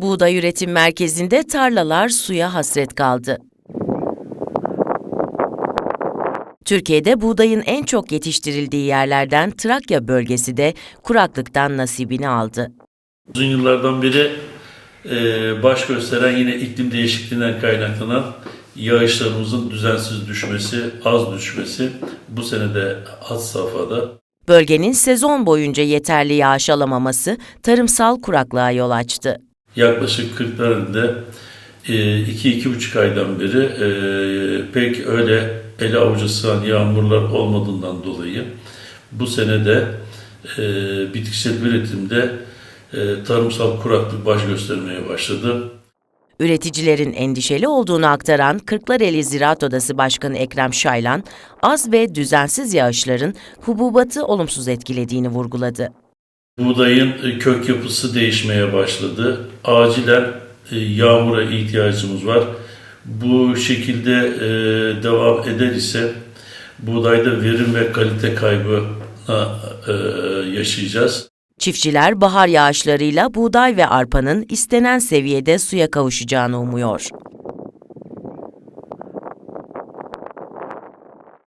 Buğday üretim merkezinde tarlalar suya hasret kaldı. Türkiye'de buğdayın en çok yetiştirildiği yerlerden Trakya bölgesi de kuraklıktan nasibini aldı. Uzun yıllardan beri e, baş gösteren yine iklim değişikliğinden kaynaklanan yağışlarımızın düzensiz düşmesi, az düşmesi bu sene de az safhada. Bölgenin sezon boyunca yeterli yağış alamaması tarımsal kuraklığa yol açtı. Yaklaşık 40'larında 2-2,5 aydan beri e, pek öyle ele avuca sığan yağmurlar olmadığından dolayı bu sene de e, bitkisel üretimde e, tarımsal kuraklık baş göstermeye başladı. Üreticilerin endişeli olduğunu aktaran Kırklareli Ziraat Odası Başkanı Ekrem Şaylan, az ve düzensiz yağışların hububatı olumsuz etkilediğini vurguladı. Buğdayın e, kök yapısı değişmeye başladı. Acilen e, yağmura ihtiyacımız var. Bu şekilde e, devam eder ise buğdayda verim ve kalite kaybı yaşayacağız. Çiftçiler bahar yağışlarıyla buğday ve arpanın istenen seviyede suya kavuşacağını umuyor.